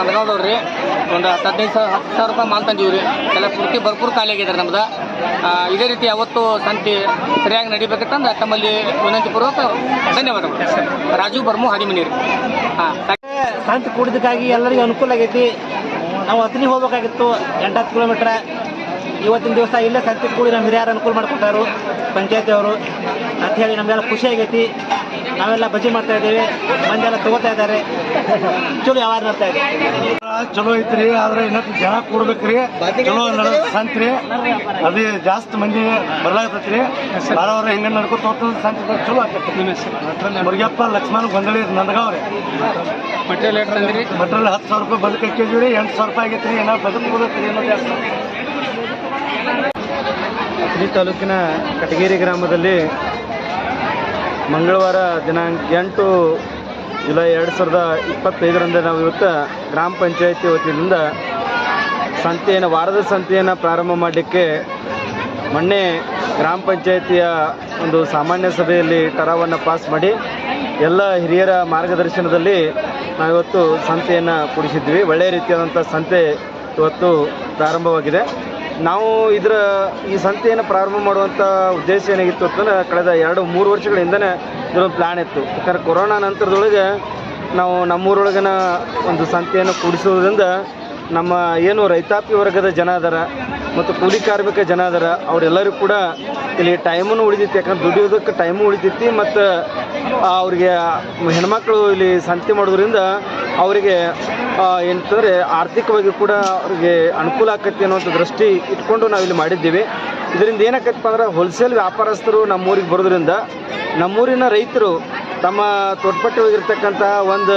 ನದಗಾವ್ದವ್ರು ರೀ ಒಂದು ಹತ್ತು ಹದಿನೈದು ಸಾವಿರ ಹತ್ತು ಸಾವಿರ ರೂಪಾಯಿ ಮಾಲ್ ತಂದೀವಿ ರೀ ಎಲ್ಲ ಪೂರ್ತಿ ಭರ್ಪೂರ್ ಖಾಲಿ ಆಗಿದ್ದಾರೆ ನಮ್ದು ಇದೇ ರೀತಿ ಯಾವತ್ತು ಸಂತಿ ಸರಿಯಾಗಿ ನಡಿಬೇಕಂತಂದ್ರೆ ತಮ್ಮಲ್ಲಿ ವಿನಂತಿ ಪೂರ್ವಕ ಧನ್ಯವಾದಗಳು ರಾಜು ಬರ್ಮು ಹಾದಿಮನಿ ರೀ ಹಾಂ ಸಂತ ಕೂಡಿದಕ್ಕಾಗಿ ಎಲ್ಲರಿಗೂ ಅನುಕೂಲ ಆಗೈತಿ ನಾವು ಹತ್ತಿನಿ ಹೋಗ್ಬೇಕಾಗಿತ್ತು ಎಂಟತ್ತು ಕಿಲೋಮೀಟ್ರ್ ಇವತ್ತಿನ ದಿವಸ ಇಲ್ಲೇ ಸಂತೆ ಕೂಡಿ ನಮ್ಮ ಹಿರಿಯರು ಅನುಕೂಲ ಮಾಡ್ಕೊಟ್ಟಾರು ಪಂಚಾಯತಿ ಅವರು ಅಂತ ಹೇಳಿ ನಮಗೆಲ್ಲ ಖುಷಿ ಆಗೈತಿ ನಾವೆಲ್ಲ ಬಜಿ ಮಾಡ್ತಾ ಇದ್ದೀವಿ. ಮಂದೆಲ್ಲ ತಗೋತಾ ಇದ್ದಾರೆ. ಚಲೋ ಯಾವಾಗ ಮಾಡ್ತಾ ಇದೆ ಚಲೋ ಐತ್ರಿ ಆದ್ರೆ ಇನ್ನೊಂದು ಜನ ಕೂಡ್ಬೇಕ್ರಿ ಚಲೋ ನಡ ಸಂತ್ರಿ. ಅದೇ ಜಾಸ್ತಿ ಮಂದಿ ಬರ್ಲಾಗತ್ತೈತ್ರಿ ಬಾರವ್ರ ಹೆಂಗ ನಡ್ಕೊತ ಹೋಗ್ತದ ಸಂತ ಚಲೋ ಆಗ್ತೈತಿ ಮುರುಗಪ್ಪ ಲಕ್ಷ್ಮಣ ಗೊಂದಳಿ ನಂದಗಾವ್ರಿ. ಮಟೀರಿಯಲ್ ಮಟ್ರಲ್ಲಿ ಹತ್ತು ಸಾವಿರ ರೂಪಾಯಿ ಬದುಕು ಹಾಕಿದ್ವಿ ರೀ ಎಂಟು ಸಾವಿರ ರೂಪಾಯಿ ಆಗೈತ್ರಿ. ಏನೋ ಬದುಕು ಏನೋ ಜಾಸ್ತಿ. ಈ ತಾಲೂಕಿನ ಕಟಗೇರಿ ಗ್ರಾಮದಲ್ಲಿ ಮಂಗಳವಾರ ದಿನಾಂಕ ಎಂಟು ಜುಲೈ ಎರಡು ಸಾವಿರದ ಇಪ್ಪತ್ತೈದರಂದು ನಾವು ಇವತ್ತು ಗ್ರಾಮ ಪಂಚಾಯತಿ ವತಿಯಿಂದ ಸಂತೆಯನ್ನು, ವಾರದ ಸಂತೆಯನ್ನು ಪ್ರಾರಂಭ ಮಾಡಲಿಕ್ಕೆ ಮೊನ್ನೆ ಗ್ರಾಮ ಪಂಚಾಯತಿಯ ಒಂದು ಸಾಮಾನ್ಯ ಸಭೆಯಲ್ಲಿ ಟರಾವನ್ನು ಪಾಸ್ ಮಾಡಿ ಎಲ್ಲ ಹಿರಿಯರ ಮಾರ್ಗದರ್ಶನದಲ್ಲಿ ನಾವಿವತ್ತು ಸಂತೆಯನ್ನು ಕೂಡಿಸಿದ್ವಿ ಒಳ್ಳೆಯ ರೀತಿಯಾದಂಥ ಸಂತೆ ಇವತ್ತು ಪ್ರಾರಂಭವಾಗಿದೆ. ನಾವು ಇದರ ಈ ಸಂತೆಯನ್ನು ಪ್ರಾರಂಭ ಮಾಡುವಂಥ ಉದ್ದೇಶ ಏನಾಗಿತ್ತು ಅಂತಂದ್ರೆ ಕಳೆದ ಎರಡು, ಮೂರು ವರ್ಷಗಳಿಂದನೇ ಇದೊಂದು ಪ್ಲ್ಯಾನ್ ಇತ್ತು. ಯಾಕಂದ್ರೆ ಕೊರೋನಾ ನಂತರದೊಳಗೆ ನಾವು ನಮ್ಮೂರೊಳಗಿನ ಒಂದು ಸಂತೆಯನ್ನು ಕೂಡಿಸೋದ್ರಿಂದ ನಮ್ಮ ಏನು ರೈತಾಪಿ ವರ್ಗದ ಜನ ಅದಾರ ಮತ್ತು ಕೂಲಿ ಕಾರ್ಮಿಕ ಜನ ಅದರ ಅವರೆಲ್ಲರೂ ಕೂಡ ಇಲ್ಲಿ ಟೈಮನ್ನು ಉಳಿತೈತಿ ಯಾಕಂದ್ರೆ ದುಡಿಯೋದಕ್ಕೆ ಟೈಮು ಉಳಿತೈತಿ ಮತ್ತು ಅವರಿಗೆ ಹೆಣ್ಮಕ್ಳು ಇಲ್ಲಿ ಸಂತೆ ಮಾಡೋದ್ರಿಂದ ಅವರಿಗೆ ಏನಂತಂದರೆ ಆರ್ಥಿಕವಾಗಿ ಕೂಡ ಅವರಿಗೆ ಅನುಕೂಲ ಆಕತಿ ಅನ್ನುವಂಥ ದೃಷ್ಟಿ ಇಟ್ಕೊಂಡು ನಾವು ಇಲ್ಲಿ ಮಾಡಿದ್ದೀವಿ. ಇದರಿಂದ ಏನಾಕತ್ತಪ್ಪ ಅಂದ್ರೆ ಹೋಲ್ಸೇಲ್ ವ್ಯಾಪಾರಸ್ಥರು ನಮ್ಮೂರಿಗೆ ಬರೋದ್ರಿಂದ ನಮ್ಮೂರಿನ ರೈತರು ತಮ್ಮ ತೋಟಪಟ್ಟಿ ಹೋಗಿರ್ತಕ್ಕಂಥ ಒಂದು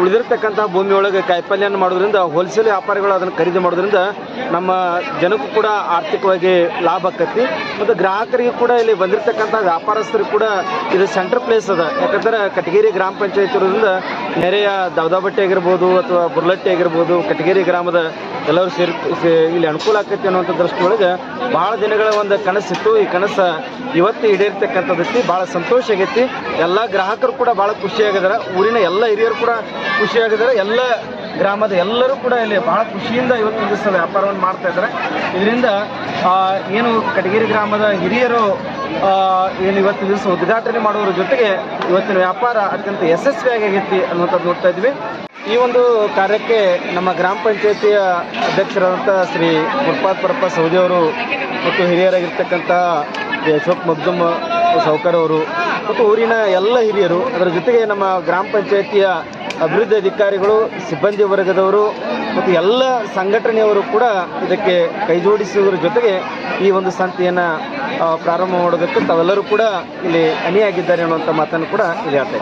ಉಳಿದಿರ್ತಕ್ಕಂಥ ಭೂಮಿಯೊಳಗೆ ಕಾಯಿಪಲ್ಯನ ಮಾಡೋದ್ರಿಂದ ಹೋಲ್ಸೇಲ್ ವ್ಯಾಪಾರಿಗಳು ಅದನ್ನು ಖರೀದಿ ಮಾಡೋದ್ರಿಂದ ನಮ್ಮ ಜನಕ್ಕೂ ಕೂಡ ಆರ್ಥಿಕವಾಗಿ ಲಾಭ ಆಕತಿ. ಮತ್ತು ಗ್ರಾಹಕರಿಗೆ ಕೂಡ ಇಲ್ಲಿ ಬಂದಿರತಕ್ಕಂಥ ವ್ಯಾಪಾರಸ್ಥರು ಕೂಡ ಇದು ಸೆಂಟರ್ ಪ್ಲೇಸ್ ಅದ. ಯಾಕಂದ್ರೆ ಕಟಗೇರಿ ಗ್ರಾಮ ಪಂಚಾಯತ್ ಇರೋದ್ರಿಂದ ನೆರೆಯ ದವದಾಬಟ್ಟೆ ಆಗಿರ್ಬೋದು ಅಥವಾ ಬುರ್ಲಟ್ಟಿ ಆಗಿರ್ಬೋದು, ಕಟಗೇರಿ ಗ್ರಾಮದ ಎಲ್ಲರೂ ಸೇರಿ ಇಲ್ಲಿ ಅನುಕೂಲ ಆಕೈತಿ ಅನ್ನುವಂಥ ದೃಷ್ಟಿಯೊಳಗೆ ಭಾಳ ದಿನಗಳ ಒಂದು ಕನಸಿತ್ತು. ಈ ಕನಸು ಇವತ್ತು ಈಡೇರ್ತಕ್ಕಂಥದ್ದೈತಿ ಭಾಳ ಸಂತೋಷ ಆಗೈತಿ. ಎಲ್ಲ ಗ್ರಾಹಕರು ಕೂಡ ಭಾಳ ಖುಷಿಯಾಗಿದ್ದಾರೆ ಊರಿನ ಎಲ್ಲ ಹಿರಿಯರು ಕೂಡ ಖುಷಿಯಾಗಿದ್ದಾರೆ ಎಲ್ಲ ಗ್ರಾಮದ ಎಲ್ಲರೂ ಕೂಡ ಇಲ್ಲಿ ಬಹಳ ಖುಷಿಯಿಂದ ಇವತ್ತಿನ ದಿವಸ ವ್ಯಾಪಾರವನ್ನು ಮಾಡ್ತಾ ಇದ್ದಾರೆ. ಇದರಿಂದ ಏನು ಕಟಗಿರಿ ಗ್ರಾಮದ ಹಿರಿಯರು ಏನು ಇವತ್ತು ದಿವಸ ಉದ್ಘಾಟನೆ ಮಾಡುವುದರ ಜೊತೆಗೆ ಇವತ್ತಿನ ವ್ಯಾಪಾರ ಅತ್ಯಂತ ಯಶಸ್ವಿಯಾಗಿ ಆಗೈತಿ ಅನ್ನುವಂಥದ್ದು ನೋಡ್ತಾ ಇದ್ವಿ. ಈ ಒಂದು ಕಾರ್ಯಕ್ಕೆ ನಮ್ಮ ಗ್ರಾಮ ಪಂಚಾಯತಿಯ ಅಧ್ಯಕ್ಷರಾದಂಥ ಶ್ರೀ ಗುರುಪಾದ್ ಪರಪ್ಪ ಸೌದಿ ಅವರು ಮತ್ತು ಹಿರಿಯರಾಗಿರ್ತಕ್ಕಂಥ ಅಶೋಕ್ ಮಗ್ದುಮ್ ಸೌಕರ್ ಅವರು ಮತ್ತು ಊರಿನ ಎಲ್ಲ ಹಿರಿಯರು ಅದರ ಜೊತೆಗೆ ನಮ್ಮ ಗ್ರಾಮ ಪಂಚಾಯತಿಯ ಅಭಿವೃದ್ಧಿ ಅಧಿಕಾರಿಗಳು ಸಿಬ್ಬಂದಿ ವರ್ಗದವರು ಮತ್ತು ಎಲ್ಲ ಸಂಘಟನೆಯವರು ಕೂಡ ಇದಕ್ಕೆ ಕೈಜೋಡಿಸುವುದರ ಜೊತೆಗೆ ಈ ಒಂದು ಸಂತೆಯನ್ನು ಪ್ರಾರಂಭ ಮಾಡೋದಕ್ಕೆ ತಾವೆಲ್ಲರೂ ಕೂಡ ಇಲ್ಲಿ ಅಣಿಯಾಗಿದ್ದಾರೆ ಅನ್ನುವಂಥ ಮಾತನ್ನು ಕೂಡ ಇಲ್ಲಿ ಹೇಳ್ತಾ.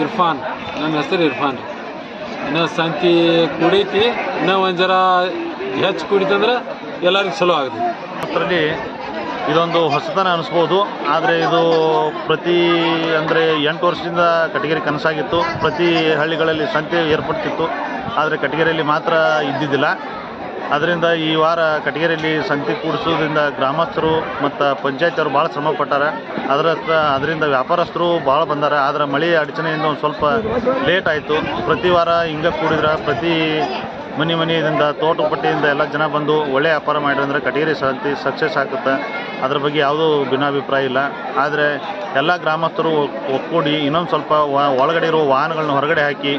ಇರ್ಫಾನ್ ನನ್ನ ಹೆಸರು ಇರ್ಫಾನ್ ಇನ್ನು ಸಂತಿ ಕುಡೀತಿ ಇನ್ನೂ ಒಂದು ಜರ ಹೆಚ್ಚು ಕುಡಿತಂದ್ರೆ ಎಲ್ಲರಿಗೂ ಚಲೋ ಆಗುತ್ತೆ ಅದರಲ್ಲಿ ಇದೊಂದು ಹೊಸತನ ಅನಿಸ್ಬೋದು. ಆದರೆ ಇದು ಪ್ರತಿ, ಅಂದರೆ ಎಂಟು ವರ್ಷದಿಂದ ಕಟಗೇರಿ ಕನಸಾಗಿತ್ತು. ಪ್ರತಿ ಹಳ್ಳಿಗಳಲ್ಲಿ ಸಂತೆ ಏರ್ಪಡ್ತಿತ್ತು. ಆದರೆ ಕಟಗೇರಿಯಲ್ಲಿ ಮಾತ್ರ ಇದ್ದಿದ್ದಿಲ್ಲ. ಅದರಿಂದ ಈ ವಾರ ಕಟಗೇರಿಯಲ್ಲಿ ಸಂತೆ ಕೂಡಿಸೋದ್ರಿಂದ ಗ್ರಾಮಸ್ಥರು ಮತ್ತು ಪಂಚಾಯತಿಯವರು ಭಾಳ ಶ್ರಮ ಪಟ್ಟಾರೆ ಅದರ ಅದರಿಂದ ವ್ಯಾಪಾರಸ್ಥರು ಭಾಳ ಬಂದಾರ. ಆದರೆ ಮಳೆ ಅಡಚಣೆಯಿಂದ ಒಂದು ಸ್ವಲ್ಪ ಲೇಟ್ ಆಯಿತು. ಪ್ರತಿ ವಾರ ಹಿಂಗೆ ಕೂಡಿದ್ರೆ, ಪ್ರತಿ ಮನೆ ಮನೆಯಿಂದ ತೋಟಪಟ್ಟಿಯಿಂದ ಎಲ್ಲ ಜನ ಬಂದು ಒಳ್ಳೆ ವ್ಯಾಪಾರ ಮಾಡಿದ್ರೆ ಕಟಗೇರಿ ಶಾಂತಿ ಸಕ್ಸಸ್ ಆಗುತ್ತೆ. ಅದ್ರ ಬಗ್ಗೆ ಯಾವುದೂ ಭಿನ್ನಾಭಿಪ್ರಾಯ ಇಲ್ಲ. ಆದರೆ ಎಲ್ಲ ಗ್ರಾಮಸ್ಥರು ಒಕ್- ಒಕ್ಕೂಡಿ ಇನ್ನೊಂದು ಸ್ವಲ್ಪ ಒಳಗಡೆ ಇರೋ ವಾಹನಗಳನ್ನ ಹೊರಗಡೆ ಹಾಕಿ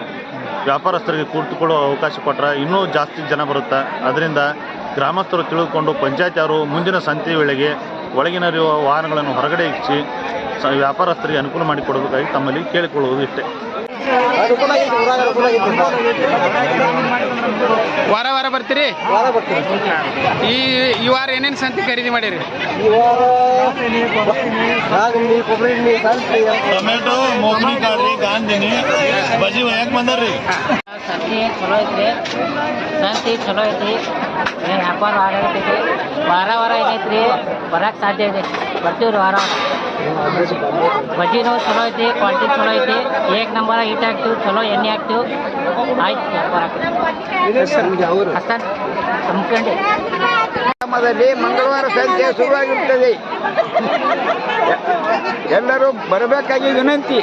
ವ್ಯಾಪಾರಸ್ಥರಿಗೆ ಕೂತ್ಕೊಳ್ಳೋ ಅವಕಾಶ ಕೊಟ್ಟರೆ ಇನ್ನೂ ಜಾಸ್ತಿ ಜನ ಬರುತ್ತೆ. ಅದರಿಂದ ಗ್ರಾಮಸ್ಥರು ತಿಳಿದುಕೊಂಡು ಪಂಚಾಯತ್ ಅವರು ಮುಂದಿನ ಸಂತೆ ವೇಳೆಗೆ ಒಳಗಿನರಿರುವ ವಾಹನಗಳನ್ನು ಹೊರಗಡೆ ಇಚ್ಚಿ ವ್ಯಾಪಾರಸ್ಥರಿಗೆ ಅನುಕೂಲ ಮಾಡಿಕೊಡಬೇಕಾಗಿ ತಮ್ಮಲ್ಲಿ ಕೇಳಿಕೊಳ್ಳುವುದು ಇಷ್ಟೇ. ವಾರ ವಾರ ಬರ್ತೀರಿ? ಈ ಈ ವಾರ ಏನೇನು ಸಂತಿ ಖರೀದಿ ಮಾಡಿರಿ? ಟೊಮೆಟೊ ಮೊಗನಿ ಕಾಳ್ರಿ ಗಾಂಧಿನಿ ಬಜಿ ಯಾಕೆ ಬಂದಾರ್ರಿ. ಸಂತಿ ಚಲೋ ಐತ್ರಿ. ಸಂತಿ ಚಲೋ ಐತಿ ಏನು ವ್ಯಾಪಾರ ಆಗೈತಿ ವಾರ ವಾರ ಏನೈತ್ರಿ? ಬರಕ್ಕೆ ಸಾಧ್ಯ ಇದೆ. ಬರ್ತೀವಿ ವಾರ ಬಜ್ಜಿನೂ ಚಲೋ ಐತಿ ಕ್ವಾಲಿಟಿ ಚಲೋ ಐತಿ ಏಕ್ ನಂಬರ್ ಹಿಟ್ ಹಾಕ್ತಿವಿ ಚಲೋ ಎಣ್ಣೆ ಹಾಕ್ತಿವಿ ಆಯ್ತು ವ್ಯಾಪಾರ ಮುಖಂಡಿ ಗ್ರಾಮದಲ್ಲಿ ಮಂಗಳವಾರ ಸಂತೆ ಶುರುವಾಗಿರ್ತದೆ. ಎಲ್ಲರೂ ಬರಬೇಕಾಗಿ ವಿನಂತಿ.